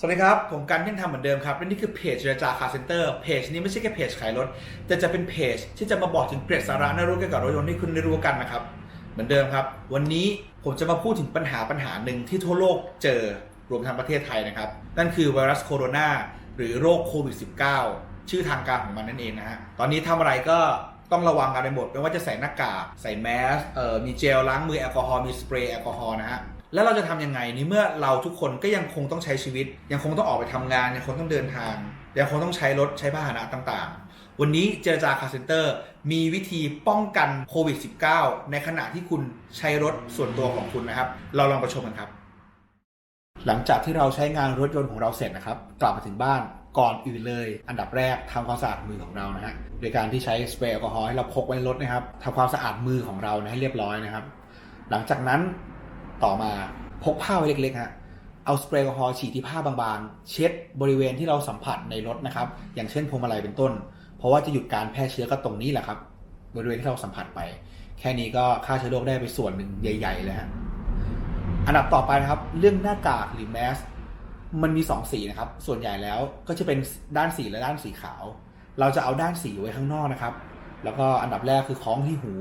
สวัสดีครับ ผมกันยังทำเหมือนเดิมครับและนี่คือเพจเจรจาคาร์เซ็นเตอร์เพจนี้ไม่ใช่แค่เพจขายรถ แต่จะเป็นเพจที่จะมาบอกถึงเกร็ดสาระน่ารู้เกี่ยวกับรถยนต์ให้คุณได้รู้กันนะครับ เหมือนเดิมครับ วันนี้ผมจะมาพูดถึงปัญหาปัญหาหนึ่งที่ทั่วโลกเจอรวมทั้งประเทศไทยนะครับ นั่นคือไวรัสโคโรนาหรือโรคโควิด -19 ชื่อทางการของมันนั่นเองนะฮะตอนนี้ทำอะไรก็ต้องระวังกันไปหมดไม่ว่าจะใส่หน้ากากใส่แมสเอ่อมีเจลล้างมือแอลกอฮอล์มีสเปรย์แอลกอฮอล์นะฮะ แล้วเราจะทำยังไงในเมื่อเราทุกคนก็ยังคงต้องใช้ชีวิต ยังคงต้องออกไปทำงานยังคงต้องเดินทางยังคงต้องใช้รถใช้พาหนะต่างๆ วันนี้เจรจาคาร์เซ็นเตอร์มีวิธีป้องกันโควิด -19 ในขณะที่คุณใช้รถส่วนตัวของคุณนะครับ เราลองไปชมกันครับ หลังจากที่เราใช้งานรถยนต์ของเราเสร็จนะครับ กลับมาถึงบ้านก่อนอื่นเลย อันดับแรกทำความสะอาดมือของเรานะฮะโดยการที่ใช้สเปรย์แอลกอฮอล์ให้เราพกไว้ในรถนะครับทำความสะอาดมือของเรานะให้เรียบร้อยนะครับ หลังจากนั้น ต่อมาพกผ้าไว้เล็กๆฮะเอาสเปรย์แอลกอฮอล์ฉีดที่ผ้าบางๆ เช็ดบริเวณที่เราสัมผัสในรถนะครับ อย่างเช่นพวงมาลัยเป็นต้น เพราะว่าจะหยุดการแพร่เชื้อก็ตรงนี้แหละครับ บริเวณที่เราสัมผัสไป แค่นี้ก็ฆ่าเชื้อโรคได้ไปส่วนหนึ่งใหญ่ๆเลยฮะอันดับต่อไปนะครับ เรื่องหน้ากากหรือแมสมันมี 2 สีนะครับ ส่วนใหญ่แล้วก็จะเป็นด้านสีและด้านสีขาว เราจะเอาด้านสีไว้ข้างนอกนะครับ แล้วก็อันดับแรกคือคล้องที่หู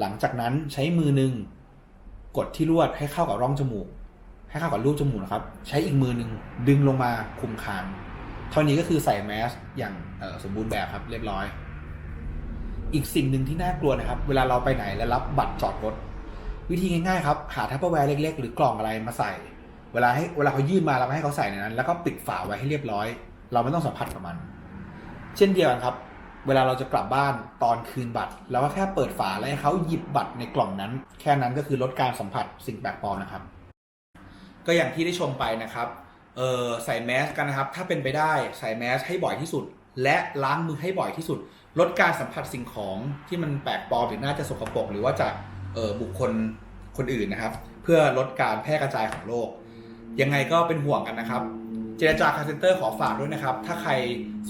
หลังจากนั้นใช้มือหนึ่ง กดที่ลวดให้เข้ากับร่องจมูก ให้เข้ากับรูจมูกนะครับ ใช้อีกมือหนึ่งดึงลงมาคุมคางเท่านี้ก็คือใส่แมสอย่างสมบูรณ์แบบครับ เรียบร้อย อีกสิ่งหนึ่งที่น่ากลัวนะครับ เวลาเราไปไหนและรับบัตรจอดรถ วิธีง่ายๆครับ หาทัพเปอร์แวร์เล็ก ๆ หรือกล่องอะไรมาใส่ เวลาให้เวลาเขายื่นมาเราให้เขาใส่ในนั้น แล้วก็ปิดฝาไว้ให้เรียบร้อย เราไม่ต้องสัมผัสกับมัน เช่นเดียวกันครับ เวลาเราจะกลับบ้านตอนคืนบัตรเราก็แค่เปิดฝาแล้วให้เขาหยิบบัตรในกล่องนั้น แค่นั้นก็คือลดการสัมผัสสิ่งแปลกปลอมนะครับ ก็อย่างที่ได้ชมไปนะครับเออใส่แมสกันนะครับ ถ้าเป็นไปได้ใส่แมสให้บ่อยที่สุด และล้างมือให้บ่อยที่สุด ลดการสัมผัสสิ่งของที่มันแปลกปลอมหรือน่าจะสกปรกหรือว่าจากเออบุคคลคนอื่นนะครับ เพื่อลดการแพร่กระจายของโรคยังไงก็เป็นห่วงกันนะครับ เจรจาคาร์เซ็นเตอร์ขอฝากด้วยนะครับ ถ้าใคร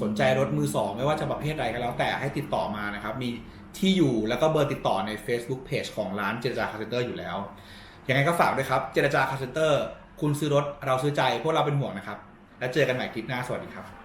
สนใจรถมือสองไม่ว่าจะประเภทใดก็แล้วแต่ให้ติดต่อมานะครับ มีที่อยู่แล้วก็เบอร์ติดต่อใน Facebook Page ของร้านเจรจาคาร์เซ็นเตอร์อยู่แล้ว ยังไงก็ฝากด้วยครับ เจรจาคาร์เซ็นเตอร์ คุณซื้อรถเราซื้อใจพวกเราเป็นห่วงนะครับ แล้วเจอกันใหม่คลิปหน้าสวัสดีครับ